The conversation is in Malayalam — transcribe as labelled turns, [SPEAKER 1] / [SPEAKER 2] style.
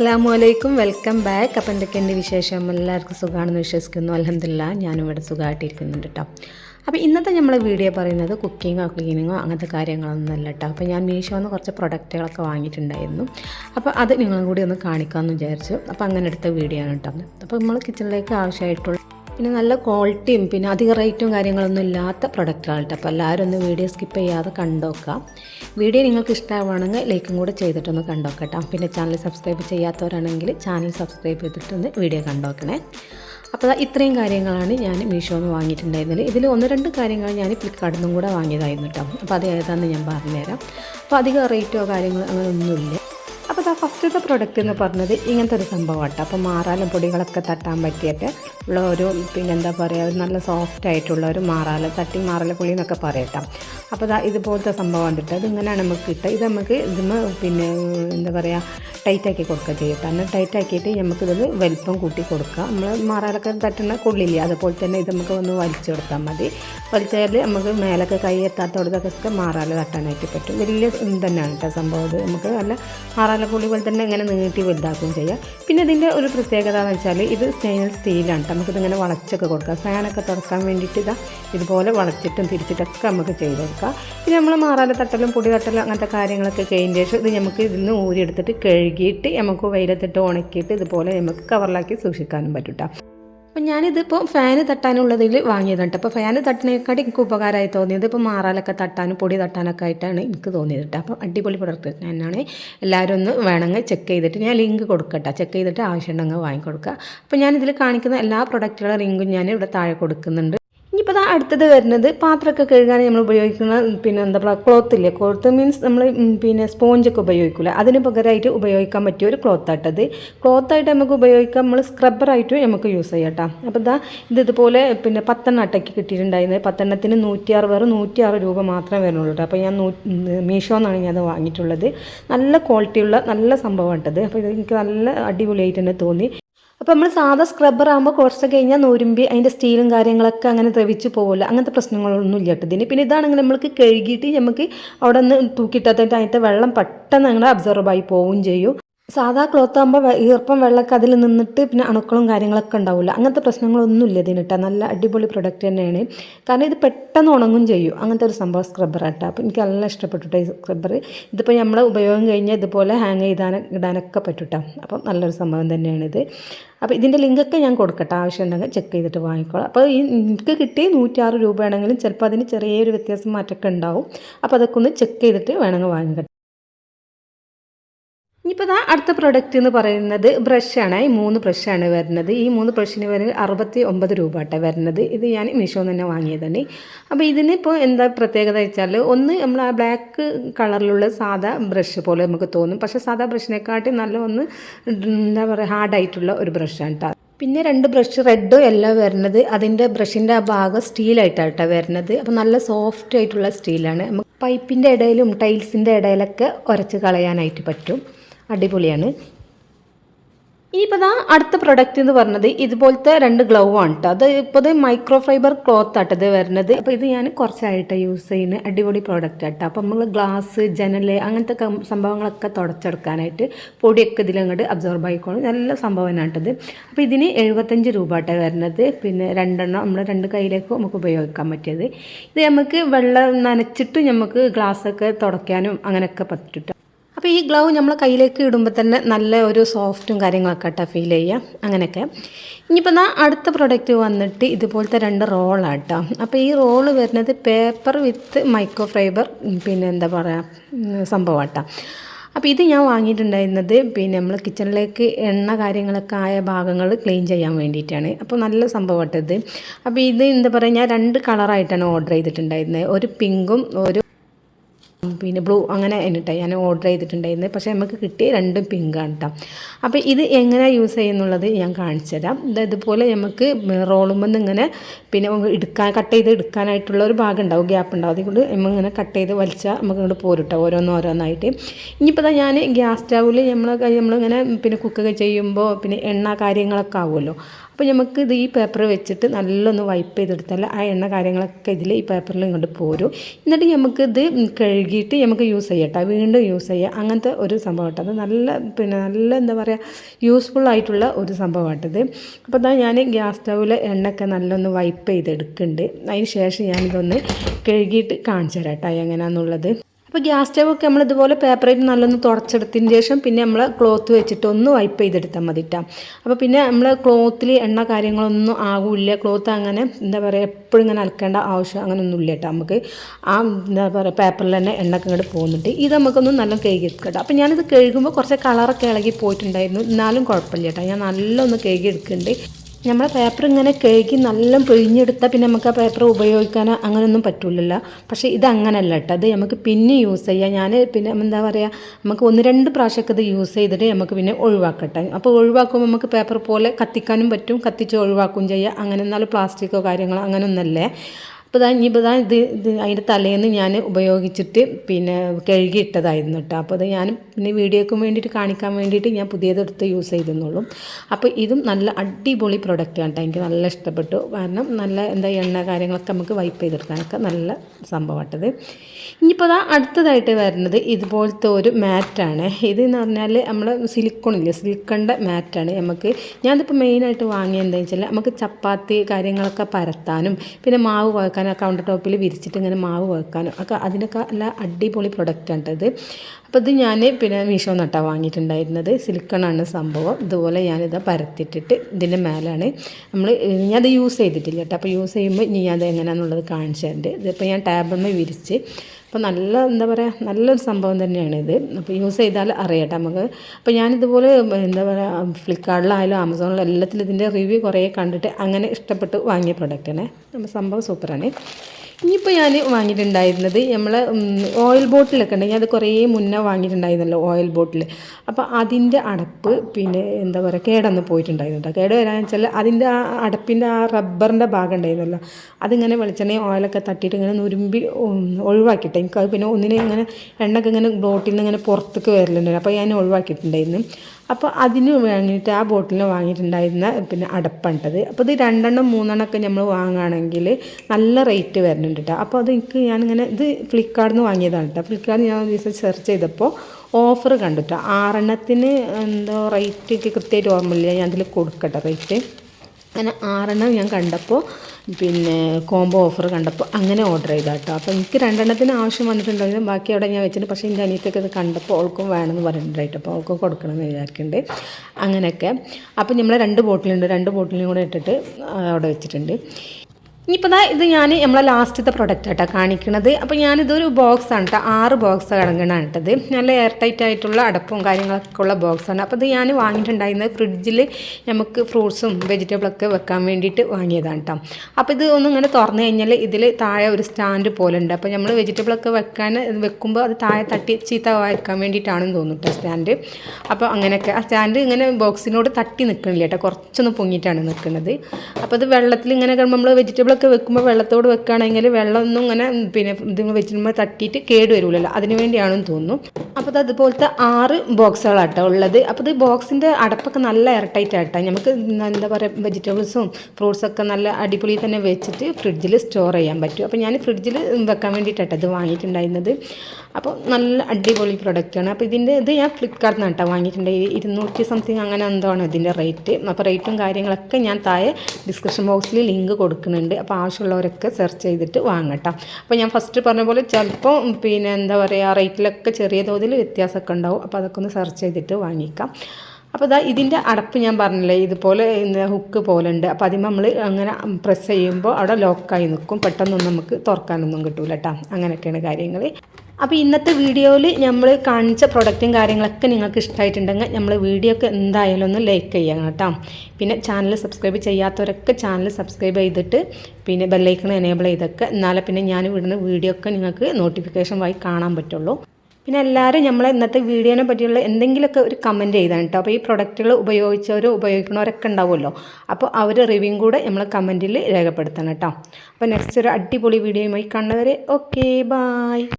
[SPEAKER 1] അസ്സാം വലൈക്കും വെൽക്കം ബാക്ക്. അപ്പം എന്തൊക്കെയുണ്ട് വിശേഷം? എല്ലാവർക്കും സുഖമാണെന്ന് വിശ്വസിക്കുന്നു. അലഹമില്ല ഞാനും ഇവിടെ സുഖമായിട്ടിരിക്കുന്നുണ്ട് കേട്ടോ അപ്പോൾ ഇന്നത്തെ നമ്മൾ വീഡിയോ പറയുന്നത് കുക്കിങ്ങോ ക്ലീനിങ്ങോ അങ്ങനത്തെ കാര്യങ്ങളൊന്നും അല്ല കേട്ടോ അപ്പോൾ ഞാൻ മീഷോന്ന് കുറച്ച് പ്രൊഡക്റ്റുകളൊക്കെ വാങ്ങിയിട്ടുണ്ടായിരുന്നു. അപ്പോൾ അത് നിങ്ങളും കൂടി ഒന്ന് കാണിക്കാമെന്ന് വിചാരിച്ചു. അപ്പോൾ അങ്ങനെ എടുത്ത വീഡിയോ ആണ് കേട്ടോ അപ്പോൾ നമ്മൾ കിച്ചണിലേക്ക് ആവശ്യമായിട്ടുള്ള പിന്നെ നല്ല ക്വാളിറ്റിയും പിന്നെ അധിക റേറ്റും കാര്യങ്ങളൊന്നും ഇല്ലാത്ത പ്രൊഡക്റ്റുകൾ കേട്ടോ അപ്പോൾ എല്ലാവരും ഒന്ന് വീഡിയോ സ്കിപ്പ് ചെയ്യാതെ കണ്ടോക്കാം. വീഡിയോ നിങ്ങൾക്ക് ഇഷ്ടമാണെങ്കിൽ ലൈക്കും കൂടെ ചെയ്തിട്ടൊന്ന് കണ്ടോക്കട്ടോ. പിന്നെ ചാനൽ സബ്സ്ക്രൈബ് ചെയ്യാത്തവരാണെങ്കിൽ ചാനൽ സബ്സ്ക്രൈബ് ചെയ്തിട്ടൊന്ന് വീഡിയോ കണ്ടോക്കണേ. അപ്പോൾ ഇത്രയും കാര്യങ്ങളാണ് ഞാൻ മീഷോന്ന് വാങ്ങിയിട്ടുണ്ടായിരുന്നത്. ഇതിൽ ഒന്ന് രണ്ട് കാര്യങ്ങൾ ഞാൻ ഫ്ലിപ്കാർട്ടിൽ നിന്നും കൂടെ വാങ്ങിയതായിരുന്നു കേട്ടോ. അപ്പോൾ അത് ഏതാണെന്ന് ഞാൻ പറഞ്ഞുതരാം. അപ്പോൾ അധികം റേറ്റോ കാര്യങ്ങളോ അങ്ങനെ ഒന്നുമില്ല അപ്പോൾ ഫസ്റ്റത്തെ പ്രൊഡക്റ്റ് എന്ന് പറഞ്ഞത് ഇങ്ങനത്തെ ഒരു സംഭവം കേട്ടോ. അപ്പോൾ മാറാലും പൊടികളൊക്കെ തട്ടാൻ പറ്റിയിട്ട് ഉള്ള ഒരു പിന്നെ എന്താ പറയുക ഒരു നല്ല സോഫ്റ്റ് ആയിട്ടുള്ള ഒരു മാറാല തട്ടി മാറാല പുളി എന്നൊക്കെ പറയട്ടോ. അപ്പോൾ ഇതാ ഇതുപോലത്തെ സംഭവം കണ്ടിട്ട് ഇതിങ്ങനെയാണ് നമുക്ക് കിട്ടുക. ഇത് നമുക്ക് ഇതിന് പിന്നെ എന്താ പറയുക ടൈറ്റാക്കി കൊടുക്കുക ചെയ്യട്ടോ എന്നാൽ ടൈറ്റാക്കിയിട്ട് നമുക്ക് ഇതിന് വലിപ്പം കൂട്ടി കൊടുക്കുക. നമ്മൾ മാറാലൊക്കെ തട്ടുന്ന കൊള്ളില്ല? അതുപോലെ തന്നെ ഇത് നമുക്ക് ഒന്ന് വലിച്ചു കൊടുത്താൽ മതി. വലിച്ചാൽ നമുക്ക് മേലൊക്കെ കൈ എത്താത്തോടത്തൊക്കെ മാറാല തട്ടാനായിട്ട് പറ്റും. വലിയ തന്നെയാണ് കേട്ടോ സംഭവം. ഇത് നമുക്ക് നല്ല മാറാല മാറാലപ്പുള്ളി പോലെ തന്നെ ഇങ്ങനെ നീട്ടി വലുതാക്കുകയും ചെയ്യാം. പിന്നെ ഇതിന്റെ ഒരു പ്രത്യേകത എന്ന് വെച്ചാൽ ഇത് സ്റ്റെയിൻലെസ് സ്റ്റീലാണ്. കേട്ടോ നമുക്കിതിങ്ങനെ വളച്ചൊക്കെ കൊടുക്കാം. ഫാനൊക്കെ തുറക്കാൻ വേണ്ടിയിട്ട് ഇതാ ഇതുപോലെ വളച്ചിട്ടും തിരിച്ചിട്ടൊക്കെ നമുക്ക് ചെയ്ത് കൊടുക്കാം. പിന്നെ നമ്മൾ മാറാല തട്ടലും പൊടി തട്ടലും അങ്ങനത്തെ കാര്യങ്ങളൊക്കെ കഴിഞ്ഞ ശേഷം ഇത് നമുക്ക് ഇതിൽ നിന്ന് ഊരിയെടുത്തിട്ട് കഴുകിയിട്ട് നമുക്ക് വെയിലത്തിട്ട് ഉണക്കിയിട്ട് ഇതുപോലെ നമുക്ക് കവറിലാക്കി സൂക്ഷിക്കാനും പറ്റും കേട്ടോ അപ്പം ഞാനിതിപ്പോൾ ഫാന് തട്ടാനുള്ളതിൽ വാങ്ങിയതാണ് അപ്പോൾ ഫാന് തട്ടിനേക്കാട്ടി എനിക്ക് ഉപകാരമായി തോന്നിയത് ഇപ്പോൾ മാറാലൊക്കെ തട്ടാനും പൊടി തട്ടാനൊക്കെ ആയിട്ടാണ് എനിക്ക് തോന്നിയത് അപ്പോൾ അടിപൊളി പ്രൊഡക്റ്റ് തന്നെയാണ്. എല്ലാവരും ഒന്ന് വേണമെങ്കിൽ ചെക്ക് ചെയ്തിട്ട് ഞാൻ ലിങ്ക് കൊടുക്കട്ടെ. ചെക്ക് ചെയ്തിട്ട് ആവശ്യമുണ്ടെങ്കിൽ വാങ്ങിക്കൊടുക്കുക. അപ്പോൾ ഞാനിതിൽ കാണിക്കുന്ന എല്ലാ പ്രൊഡക്റ്റുകളുടെ ലിങ്കും ഞാൻ ഇവിടെ താഴെ കൊടുക്കുന്നുണ്ട്. ഇനിയിപ്പോൾ ഇതാ അടുത്തത് വരുന്നത് പാത്രമൊക്കെ കഴുകാൻ നമ്മൾ ഉപയോഗിക്കുന്ന പിന്നെ എന്താ പറയുക ക്ലോത്ത് ഇല്ലേ? ക്ലോത്ത് മീൻസ് നമ്മൾ പിന്നെ സ്പോഞ്ചൊക്കെ ഉപയോഗിക്കില്ല അതിന് പകരമായിട്ട് ഉപയോഗിക്കാൻ പറ്റിയ ഒരു ക്ലോത്ത് ആട്ടത് ക്ലോത്തായിട്ട് നമുക്ക് ഉപയോഗിക്കാം. നമ്മൾ സ്ക്രബ്ബറായിട്ട് നമുക്ക് യൂസ് ചെയ്യാം കേട്ടോ അപ്പോൾ ഇതാ ഇത് ഇതുപോലെ പിന്നെ പത്തെണ്ണം അട്ടയ്ക്ക് കിട്ടിയിട്ടുണ്ടായിരുന്നത്. പത്തെണ്ണത്തിന് നൂറ്റി അറുപത് നൂറ്റി ആറ് രൂപ മാത്രമേ വരുന്നുള്ളൂ കേട്ടോ അപ്പോൾ ഞാൻ നൂ മീഷോ എന്നാണ് ഞാൻ അത് വാങ്ങിയിട്ടുള്ളത്. നല്ല ക്വാളിറ്റിയുള്ള നല്ല സംഭവമാണ് കേട്ടത് അപ്പോൾ ഇത് എനിക്ക് നല്ല അടിപൊളിയായിട്ട് തന്നെ തോന്നി. അപ്പോൾ നമ്മൾ സാധാ സ്ക്രബ്ബർ ആകുമ്പോൾ കുറച്ച് കഴിഞ്ഞാൽ നൂരുമ്പി അതിന്റെ സ്റ്റീലും കാര്യങ്ങളൊക്കെ അങ്ങനെ ദ്രവിച്ച് പോകില്ല അങ്ങനത്തെ പ്രശ്നങ്ങളൊന്നും ഇല്ല കേട്ടോ ഇതിന്. പിന്നെ ഇതാണെങ്കിൽ നമ്മൾക്ക് കഴുകിയിട്ട് നമുക്ക് അവിടെ നിന്ന് തൂക്കിയിട്ടാത്ത അതിന്റെ വെള്ളം പെട്ടെന്ന് അങ്ങനെ അബ്സോർബ് ആയി പോവുകയും ചെയ്യും. സാധാ ക്ലോത്ത് ആകുമ്പോൾ ഈർപ്പം വെള്ളമൊക്കെ അതിൽ നിന്നിട്ട് പിന്നെ അണുക്കളും കാര്യങ്ങളൊക്കെ ഉണ്ടാവില്ല അങ്ങനത്തെ പ്രശ്നങ്ങളൊന്നും ഇല്ല ഇതിന് കേട്ടോ നല്ല അടിപൊളി പ്രൊഡക്റ്റ് തന്നെയാണ്. കാരണം ഇത് പെട്ടെന്ന് ഉണങ്ങും ചെയ്യും. അങ്ങനത്തെ ഒരു സംഭവം സ്ക്രബ്ബർ ആട്ടോ അപ്പോൾ എനിക്ക് നല്ല ഇഷ്ടപ്പെട്ടു ഈ സ്ക്രബ്ബർ ഇതിപ്പോൾ നമ്മൾ ഉപയോഗം കഴിഞ്ഞാൽ ഇതുപോലെ ഹാങ് ചെയ്താൻ ഇടാനൊക്കെ പറ്റൂട്ടോ അപ്പോൾ അപ്പം നല്ലൊരു സംഭവം തന്നെയാണിത് അപ്പോൾ ഇതിന്റെ ലിങ്കൊക്കെ ഞാൻ കൊടുക്കട്ടെ. ആവശ്യമുണ്ടെങ്കിൽ ചെക്ക് ചെയ്തിട്ട് വാങ്ങിക്കോളാം. അപ്പോൾ ഈ എനിക്ക് കിട്ടി നൂറ്റാറ് രൂപയാണെങ്കിലും ചിലപ്പോൾ അതിന് ചെറിയൊരു വ്യത്യാസം മാറ്റമൊക്കെ ഉണ്ടാവും. അപ്പോൾ അതൊക്കെ ഒന്ന് ചെക്ക് ചെയ്തിട്ട് വേണമെങ്കിൽ വാങ്ങിക്കട്ടെ. ഇനിയിപ്പോൾ ഇതാ അടുത്ത പ്രൊഡക്റ്റ് എന്ന് പറയുന്നത് ബ്രഷാണ് ഈ മൂന്ന് ബ്രഷാണ് വരുന്നത്. ഈ മൂന്ന് ബ്രഷിന് വരുന്നത് അറുപത്തി ഒമ്പത് രൂപ കേട്ടോ വരുന്നത്. ഇത് ഞാൻ മീഷോ തന്നെ വാങ്ങിയതാണ്. അപ്പോൾ ഇതിനിപ്പോൾ എന്താ പ്രത്യേകത വെച്ചാൽ ഒന്ന് നമ്മൾ ആ ബ്ലാക്ക് കളറിലുള്ള സാധാ ബ്രഷ് പോലെ നമുക്ക് തോന്നും. പക്ഷേ സാധാ ബ്രഷിനെക്കാട്ടി നല്ല ഒന്ന് എന്താ പറയുക ഹാർഡായിട്ടുള്ള ഒരു ബ്രഷാണ് കേട്ടോ പിന്നെ രണ്ട് ബ്രഷ് റെഡോ എല്ലാം വരുന്നത്. അതിന്റെ ബ്രഷിന്റെ ആ ഭാഗം സ്റ്റീലായിട്ടാണ് വരുന്നത്. അപ്പോൾ നല്ല സോഫ്റ്റ് ആയിട്ടുള്ള സ്റ്റീലാണ് നമുക്ക് പൈപ്പിന്റെ ഇടയിലും ടൈൽസിന്റെ ഇടയിലൊക്കെ ഉരച്ച് കളയാനായിട്ട് പറ്റും. അടിപൊളിയാണ്. ഇനിയിപ്പോൾ ദാ അടുത്ത പ്രൊഡക്റ്റ് എന്ന് പറഞ്ഞത് ഇതുപോലത്തെ രണ്ട് ഗ്ലൗ ആണ് കേട്ടോ അത് ഇപ്പോൾ ഇത് മൈക്രോ ഫൈബർ ക്ലോത്ത് ആട്ടോ ഇത് വരുന്നത്. അപ്പോൾ ഇത് ഞാൻ കുറച്ചായിട്ട് യൂസ് ചെയ്യുന്ന. അടിപൊളി പ്രോഡക്റ്റ് ആട്ടോ. അപ്പോൾ നമ്മൾ ഗ്ലാസ് ജനൽ അങ്ങനത്തെ സംഭവങ്ങളൊക്കെ തുടച്ചെടുക്കാനായിട്ട് പൊടിയൊക്കെ ഇതിലങ്ങോട്ട് അബ്സോർബ് ആയിക്കോളും. നല്ല സംഭവമാണ് ആട്ടത് അപ്പോൾ ഇതിന് എഴുപത്തഞ്ച് രൂപ ആട്ടോ വരുന്നത്. പിന്നെ രണ്ടെണ്ണം നമ്മൾ രണ്ട് കയ്യിലേക്ക് നമുക്ക് ഉപയോഗിക്കാൻ പറ്റിയത്. ഇത് നമുക്ക് വെള്ളം നനച്ചിട്ട് നമുക്ക് ഗ്ലാസ്സൊക്കെ തുടയ്ക്കാനും അങ്ങനെയൊക്കെ പറ്റും. അപ്പോൾ ഈ ഗ്ലൗ നമ്മൾ കയ്യിലേക്ക് ഇടുമ്പോൾ തന്നെ നല്ല ഒരു സോഫ്റ്റും കാര്യങ്ങളൊക്കെ കേട്ടോ ഫീൽ ചെയ്യാം. അങ്ങനെയൊക്കെ. ഇനിയിപ്പോൾ നാ അടുത്ത പ്രൊഡക്റ്റ് വന്നിട്ട് ഇതുപോലത്തെ രണ്ട് റോളാണ് റോളാട്ടോ അപ്പോൾ ഈ റോൾ വരുന്നത് പേപ്പർ വിത്ത് മൈക്രോ ഫൈബർ പിന്നെ എന്താ പറയുക സംഭവമാട്ടോ അപ്പോൾ ഇത് ഞാൻ വാങ്ങിയിട്ടുണ്ടായിരുന്നത് പിന്നെ നമ്മൾ കിച്ചണിലേക്ക് എണ്ണ കാര്യങ്ങളൊക്കെ ആയ ഭാഗങ്ങൾ ക്ലീൻ ചെയ്യാൻ വേണ്ടിയിട്ടാണ്. അപ്പോൾ നല്ല സംഭവമായിട്ടത് അപ്പോൾ ഇത് എന്താ പറയുക ഞാൻ രണ്ട് കളറായിട്ടാണ് ഓർഡർ ചെയ്തിട്ടുണ്ടായിരുന്നത് ഒരു പിങ്കും ഒരു പിന്നെ ബ്ലൂ അങ്ങനെ എന്നിട്ട് ഞാൻ ഓർഡർ ചെയ്തിട്ടുണ്ടായിരുന്നത് പക്ഷേ നമുക്ക് കിട്ടിയ രണ്ടും പിങ്കാണ് കേട്ടോ അപ്പോൾ ഇത് എങ്ങനെ യൂസ് ചെയ്യുന്നുള്ളത് ഞാൻ കാണിച്ചു തരാം. ഇതുപോലെ നമുക്ക് റോളുമ്പോൾ ഇങ്ങനെ പിന്നെ എടുക്കാൻ കട്ട് ചെയ്ത് എടുക്കാനായിട്ടുള്ള ഒരു ഭാഗം ഉണ്ടാവും ഗ്യാപ്പ് ഉണ്ടാവും. അതുകൊണ്ട് നമ്മൾ ഇങ്ങനെ കട്ട് ചെയ്ത് വലിച്ചാൽ നമുക്ക് ഇങ്ങോട്ട് പോരുട്ടോ ഓരോന്ന് ഓരോന്നായിട്ട്. ഇനിയിപ്പോൾ ഞാൻ ഗ്യാസ് സ്റ്റൗവിൽ നമ്മൾ നമ്മളിങ്ങനെ പിന്നെ കുക്കൊക്കെ ചെയ്യുമ്പോൾ പിന്നെ എണ്ണ കാര്യങ്ങളൊക്കെ ആവുമല്ലോ. അപ്പോൾ നമുക്ക് ഇത് ഈ പേപ്പർ വെച്ചിട്ട് നല്ലൊന്ന് വൈപ്പ് ചെയ്തെടുത്താൽ ആ എണ്ണ കാര്യങ്ങളൊക്കെ ഇതിൽ ഈ പേപ്പറിൽ ഇങ്ങോട്ട് പോരും. എന്നിട്ട് നമുക്കിത് കഴുകിയിട്ട് നമുക്ക് യൂസ് ചെയ്യട്ടെ വീണ്ടും യൂസ് ചെയ്യാം. അങ്ങനത്തെ ഒരു സംഭവം അത് നല്ല പിന്നെ നല്ല എന്താ പറയുക യൂസ്ഫുൾ ആയിട്ടുള്ള ഒരു സംഭവമായിട്ടത് അപ്പോൾ അതാ ഞാൻ ഗ്യാസ് സ്റ്റൗവിൽ എണ്ണയൊക്കെ നല്ലൊന്ന് വൈപ്പ് ചെയ്തെടുക്കുന്നുണ്ട് അതിന് ശേഷം ഞാനിതൊന്ന് കഴുകിയിട്ട് കാണിച്ചു തരാം കേട്ടോ എങ്ങനെയാണെന്നുള്ളത് അപ്പോൾ ഗ്യാസ് സ്റ്റവൊക്കെ നമ്മൾ ഇതുപോലെ പേപ്പറിൽ നല്ലൊന്ന് തുടച്ചെടുത്തതിന് ശേഷം പിന്നെ നമ്മൾ ക്ലോത്ത് വെച്ചിട്ട് ഒന്ന് വൈപ്പ് ചെയ്തെടുത്താൽ മതി കേട്ടോ അപ്പോൾ പിന്നെ നമ്മൾ ക്ലോത്തിൽ എണ്ണ കാര്യങ്ങളൊന്നും ആകില്ല ക്ലോത്ത് അങ്ങനെ എന്താ പറയുക എപ്പോഴും ഇങ്ങനെ അലക്കേണ്ട ആവശ്യം അങ്ങനെ ഒന്നും ഇല്ല കേട്ടോ നമുക്ക്. ആ എന്താ പറയുക പേപ്പറിൽ തന്നെ എണ്ണക്ക് ഇങ്ങോട്ട് പോകുന്നുണ്ട് ഇത് നമുക്കൊന്ന് നല്ല കഴുകി എടുക്കട്ടോ അപ്പോൾ ഞാനിത് കഴുകുമ്പോൾ കുറച്ച് കളറൊക്കെ ഇളകി പോയിട്ടുണ്ടായിരുന്നു. എന്നാലും കുഴപ്പമില്ല കേട്ടോ ഞാൻ നല്ലൊന്ന് കഴുകി എടുക്കുന്നുണ്ട് നമ്മൾ പേപ്പർ ഇങ്ങനെ കഴുകി നല്ല പിഴിഞ്ഞെടുത്താൽ പിന്നെ നമുക്ക് ആ പേപ്പർ ഉപയോഗിക്കാൻ അങ്ങനെയൊന്നും പറ്റില്ലല്ലോ പക്ഷേ ഇത് അങ്ങനെയല്ല കേട്ടോ അത് നമുക്ക് പിന്നെ യൂസ് ചെയ്യാം. ഞാൻ പിന്നെ എന്താ പറയുക നമുക്ക് ഒന്ന് രണ്ട് പ്രാവശ്യമൊക്കെ ഇത് യൂസ് ചെയ്തിട്ട് നമുക്ക് പിന്നെ ഒഴിവാക്കട്ടെ. അപ്പോൾ ഒഴിവാക്കുമ്പോൾ നമുക്ക് പേപ്പർ പോലെ കത്തിക്കാനും പറ്റും. കത്തിച്ച് ഒഴിവാക്കുകയും ചെയ്യാം. അങ്ങനെ എന്നാലും പ്ലാസ്റ്റിക്കോ കാര്യങ്ങളോ അങ്ങനെയൊന്നല്ലേ അപ്പോൾ ഇതാ ഇനിയിപ്പോൾ ഇതാ ഇത് ഇത് അതിന്റെ തലേന്ന് ഞാൻ ഉപയോഗിച്ചിട്ട് പിന്നെ കഴുകിയിട്ടതായിരുന്നു കേട്ടോ. അപ്പോൾ അത് ഞാൻ പിന്നെ വീഡിയോക്ക് വേണ്ടിയിട്ട് കാണിക്കാൻ വേണ്ടിയിട്ട് ഞാൻ പുതിയതെടുത്ത് യൂസ് ചെയ്തെന്നുള്ളൂ അപ്പോൾ ഇതും നല്ല അടിപൊളി പ്രൊഡക്റ്റാണ് കേട്ടോ. എനിക്ക് നല്ല ഇഷ്ടപ്പെട്ടു. കാരണം നല്ല എന്താ എണ്ണ കാര്യങ്ങളൊക്കെ നമുക്ക് വൈപ്പ് ചെയ്തെടുക്കാനൊക്കെ നല്ല സംഭവമായിട്ടത് ഇനിയിപ്പോൾ അതാ അടുത്തതായിട്ട് വരുന്നത് ഇതുപോലത്തെ ഒരു മാറ്റാണ് ഇതെന്ന് പറഞ്ഞാൽ നമ്മൾ സിലിക്കോണില്ലേ സിലിക്കണിന്റെ മാറ്റാണ് നമുക്ക് ഞാനിപ്പോൾ മെയിനായിട്ട് വാങ്ങിയത് എന്താ വെച്ചാൽ നമുക്ക് ചപ്പാത്തി കാര്യങ്ങളൊക്കെ പരത്താനും പിന്നെ മാവ് കുഴക്കാനും കൗണ്ടർ ടോപ്പിൽ വിരിച്ചിട്ട് ഇങ്ങനെ മാവ് വെക്കാനും ഒക്കെ അതിനൊക്കെ നല്ല അടിപൊളി പ്രൊഡക്റ്റാണ് ഇത്. അപ്പോൾ ഇത് ഞാൻ പിന്നെ മീഷോ നട്ടാ വാങ്ങിയിട്ടുണ്ടായിരുന്നത്. സിലിക്കണാണ് സംഭവം. ഇതുപോലെ ഞാനിത് പരത്തിട്ടിട്ട് ഇതിന്റെ മേലാണ്. നമ്മൾ ഞാനത് യൂസ് ചെയ്തിട്ടില്ല കേട്ടോ അപ്പോൾ യൂസ് ചെയ്യുമ്പോൾ ഇനി അത് എങ്ങനെയാണെന്നുള്ളത് കാണിച്ചു തരുന്നുണ്ട് ഇതിപ്പോൾ ഞാൻ ടേബിളിൽ വിരിച്ച് അപ്പോൾ നല്ല എന്താ പറയുക നല്ലൊരു സംഭവം തന്നെയാണ് ഇത്. അപ്പോൾ യൂസ് ചെയ്താൽ അറിയട്ടെ നമുക്ക്. അപ്പോൾ ഞാനിതുപോലെ എന്താ പറയുക ഫ്ലിപ്കാർട്ടിലായാലും ആമസോണിലും എല്ലാത്തിലും ഇതിന്റെ റിവ്യൂ കുറേ കണ്ടിട്ട് അങ്ങനെ ഇഷ്ടപ്പെട്ട് വാങ്ങിയ പ്രൊഡക്റ്റാണ് അപ്പോൾ സംഭവം സൂപ്പറാണ് ഇനിയിപ്പോൾ ഞാൻ വാങ്ങിയിട്ടുണ്ടായിരുന്നത് നമ്മൾ ഓയിൽ ബോട്ടിലൊക്കെ ഉണ്ടെങ്കിൽ അത് കുറേ മുന്നേ വാങ്ങിയിട്ടുണ്ടായിരുന്നല്ലോ ഓയിൽ ബോട്ടിൽ അപ്പോൾ അതിന്റെ അടപ്പ് പിന്നെ എന്താ പറയുക കേടന്ന് പോയിട്ടുണ്ടായിരുന്നു കേട് വരാന്ന് വെച്ചാൽ അതിന്റെ ആ അടപ്പിന്റെ ആ റബ്ബറിന്റെ ഭാഗം ഉണ്ടായിരുന്നല്ലോ. അതിങ്ങനെ വെളിച്ചെണ്ണയും ഓയിലൊക്കെ തട്ടിയിട്ട് ഇങ്ങനെ നുരുമ്പി ഒഴിവാക്കിയിട്ട് എനിക്കത് പിന്നെ ഒന്നിനെ ഇങ്ങനെ എണ്ണൊക്കെ ഇങ്ങനെ ബോട്ടിൽ നിന്ന് ഇങ്ങനെ പുറത്തേക്ക് വരലുണ്ടായിരുന്നു. അപ്പോൾ ഞാൻ ഒഴിവാക്കിയിട്ടുണ്ടായിരുന്നു. അപ്പോൾ അതിന് വേണ്ടിയിട്ട് ആ ബോട്ടിലിന് വാങ്ങിയിട്ടുണ്ടായിരുന്ന പിന്നെ അടപ്പണ്ടത് അപ്പോൾ ഇത് രണ്ടെണ്ണം മൂന്നെണ്ണമൊക്കെ നമ്മൾ വാങ്ങുകയാണെങ്കിൽ നല്ല റേറ്റ് വരുന്നുണ്ട് കേട്ടോ അപ്പോൾ അത് എനിക്ക് ഞാനിങ്ങനെ ഇത് ഫ്ലിപ്കാർട്ടിൽ നിന്ന് വാങ്ങിയതാണ് കേട്ടോ. ഫ്ലിപ്കാർട്ടിൽ ഞാൻ ഒരു ദിവസം സെർച്ച് ചെയ്തപ്പോൾ ഓഫർ കണ്ടിട്ടോ. ആറെണ്ണത്തിന് എന്തോ റേറ്റ് കൃത്യമായിട്ട് ഓർമ്മയില്ല ഞാൻ അതിൽ കൊടുക്കട്ടെ റേറ്റ് അങ്ങനെ ആറെണ്ണം ഞാൻ കണ്ടപ്പോൾ പിന്നെ കോംബോ ഓഫർ കണ്ടപ്പോൾ അങ്ങനെ ഓർഡർ ചെയ്താൽ കേട്ടോ. അപ്പോൾ എനിക്ക് രണ്ടെണ്ണത്തിന് ആവശ്യം വന്നിട്ടുണ്ടായിരുന്നു. ബാക്കി അവിടെ ഞാൻ വെച്ചിട്ട് പക്ഷേ എന്റെ അനിയത്തൊക്കെ ഇത് കണ്ടപ്പോൾ അവൾക്കും വേണമെന്ന് പറഞ്ഞിട്ടുണ്ടായിട്ട് അപ്പോൾ അവൾക്കും കൊടുക്കണമെന്ന് വിചാരിക്കുന്നുണ്ട് അങ്ങനെയൊക്കെ. അപ്പോൾ നമ്മൾ രണ്ട് ബോട്ടിലുണ്ട് രണ്ട് ബോട്ടിലും കൂടെ ഇട്ടിട്ട് അവിടെ വെച്ചിട്ടുണ്ട്. ഇനിയിപ്പോൾ ഇത് ഞാൻ നമ്മളെ ലാസ്റ്റത്തെ പ്രൊഡക്റ്റ് ആട്ടോ കാണിക്കണത്. അപ്പോൾ ഞാനിതൊരു ബോക്സാണ് കേട്ടോ ആറ് ബോക്സ് അടങ്ങണമാണ് കേട്ടത് നല്ല എയർ ടൈറ്റ് ആയിട്ടുള്ള അടപ്പും കാര്യങ്ങളൊക്കെ ഉള്ള ബോക്സാണ് അപ്പോൾ ഇത് ഞാൻ വാങ്ങിയിട്ടുണ്ടായിരുന്നത് ഫ്രിഡ്ജിൽ നമുക്ക് ഫ്രൂട്ട്സും വെജിറ്റബിളൊക്കെ വെക്കാൻ വേണ്ടിയിട്ട് വാങ്ങിയതാണ് കേട്ടോ അപ്പോൾ ഇത് ഒന്ന് ഇങ്ങനെ തുറന്നു കഴിഞ്ഞാൽ ഇതിൽ താഴെ ഒരു സ്റ്റാൻഡ് പോലെ ഉണ്ട്. അപ്പോൾ നമ്മൾ വെജിറ്റബിളൊക്കെ വെക്കാൻ വെക്കുമ്പോൾ അത് താഴെ തട്ടി ചീത്ത വയ്ക്കാൻ വേണ്ടിയിട്ടാണെന്ന് തോന്നുന്നു കേട്ടോ സ്റ്റാൻഡ് അപ്പോൾ അങ്ങനെയൊക്കെ. ആ സ്റ്റാൻഡ് ഇങ്ങനെ ബോക്സിനോട് തട്ടി നിൽക്കണില്ല കേട്ടോ കുറച്ചൊന്ന് പൊങ്ങിയിട്ടാണ് നിൽക്കുന്നത് അപ്പോൾ അത് വെള്ളത്തിൽ ഇങ്ങനെ നമ്മൾ വെജിറ്റബിൾ ഒക്കെ വെക്കുമ്പോൾ വെള്ളത്തോട് വെക്കുകയാണെങ്കിൽ വെള്ളമൊന്നും ഇങ്ങനെ പിന്നെ ഇത് വെച്ചിട്ടുമ്പോൾ തട്ടിയിട്ട് കേട് വരുമല്ലോ അതിന് വേണ്ടിയാണെന്ന് തോന്നുന്നു. അപ്പോൾ അത് അതുപോലത്തെ ആറ് ബോക്സുകളാട്ടോ ഉള്ളത്. അപ്പോൾ ഇത് ബോക്സിന്റെ അടപ്പൊക്കെ നല്ല എയർടൈറ്റ് ആട്ടോ നമുക്ക് എന്താ പറയുക വെജിറ്റബിൾസും ഫ്രൂട്ട്സൊക്കെ നല്ല അടിപൊളി തന്നെ വെച്ചിട്ട് ഫ്രിഡ്ജിൽ സ്റ്റോർ ചെയ്യാൻ പറ്റും. അപ്പോൾ ഞാൻ ഫ്രിഡ്ജിൽ വെക്കാൻ വേണ്ടിയിട്ടാട്ടോ ഇത് വാങ്ങിയിട്ടുണ്ടായിരുന്നത്. അപ്പോൾ നല്ല അടിപൊളി പ്രൊഡക്റ്റാണ് അപ്പോൾ ഇതിന്റെ ഇത് ഞാൻ ഫ്ലിപ്കാർട്ടിൽ നിന്നാണ് കേട്ടോ വാങ്ങിയിട്ടുണ്ട്. ഇരുന്നൂറ്റി സംതിങ് അങ്ങനെ എന്താണ് ഇതിന്റെ റേറ്റ് അപ്പോൾ റേറ്റും കാര്യങ്ങളൊക്കെ ഞാൻ താഴെ ഡിസ്ക്രിപ്ഷൻ ബോക്സിൽ ലിങ്ക് കൊടുക്കുന്നുണ്ട്. അപ്പോൾ ആവശ്യമുള്ളവരൊക്കെ സെർച്ച് ചെയ്തിട്ട് വാങ്ങട്ടോ. അപ്പോൾ ഞാൻ ഫസ്റ്റ് പറഞ്ഞ പോലെ ചിലപ്പോൾ പിന്നെ എന്താ പറയുക റേറ്റിലൊക്കെ ചെറിയ തോതിൽ വ്യത്യാസമൊക്കെ ഉണ്ടാവും. അപ്പോൾ അതൊക്കെ ഒന്ന് സെർച്ച് ചെയ്തിട്ട് വാങ്ങിക്കാം. അപ്പോൾ ഇതാ ഇതിന്റെ അടപ്പ് ഞാൻ പറഞ്ഞില്ലേ ഇതുപോലെ ഹുക്ക് പോലെ ഉണ്ട്. അപ്പോൾ അതിന് നമ്മൾ അങ്ങനെ പ്രസ് ചെയ്യുമ്പോൾ അവിടെ ലോക്കായി നിൽക്കും പെട്ടെന്നൊന്നും നമുക്ക് തുറക്കാനൊന്നും കിട്ടൂല കേട്ടോ അങ്ങനെയൊക്കെയാണ് കാര്യങ്ങൾ അപ്പോൾ ഇന്നത്തെ വീഡിയോയിൽ നമ്മൾ കാണിച്ച പ്രൊഡക്റ്റും കാര്യങ്ങളൊക്കെ നിങ്ങൾക്ക് ഇഷ്ടമായിട്ടുണ്ടെങ്കിൽ നമ്മൾ വീഡിയോ ഒക്കെ എന്തായാലും ഒന്ന് ലൈക്ക് ചെയ്യണം കേട്ടോ. പിന്നെ ചാനൽ സബ്സ്ക്രൈബ് ചെയ്യാത്തവരൊക്കെ ചാനൽ സബ്സ്ക്രൈബ് ചെയ്തിട്ട് പിന്നെ ബെല്ലൈക്കൺ എനേബിൾ ചെയ്തൊക്കെ. എന്നാലേ പിന്നെ ഞാൻ വിടുന്ന വീഡിയോ ഒക്കെ നിങ്ങൾക്ക് നോട്ടിഫിക്കേഷൻ വഴി കാണാൻ പറ്റുള്ളൂ. പിന്നെ എല്ലാവരും നമ്മളെ ഇന്നത്തെ വീഡിയോനെ പറ്റിയുള്ള എന്തെങ്കിലുമൊക്കെ ഒരു കമന്റ് ചെയ്താണ് കേട്ടോ. അപ്പോൾ ഈ പ്രൊഡക്റ്റുകൾ ഉപയോഗിച്ചവരും ഉപയോഗിക്കുന്നവരൊക്കെ ഉണ്ടാവുമല്ലോ. അപ്പോൾ അവർ റിവ്യൂ കൂടെ നമ്മൾ കമന്റിൽ രേഖപ്പെടുത്തണം കേട്ടോ. അപ്പോൾ നെക്സ്റ്റ് ഒരു അടിപൊളി വീഡിയോയുമായി കാണുന്നവരെ ഓക്കെ ബായ്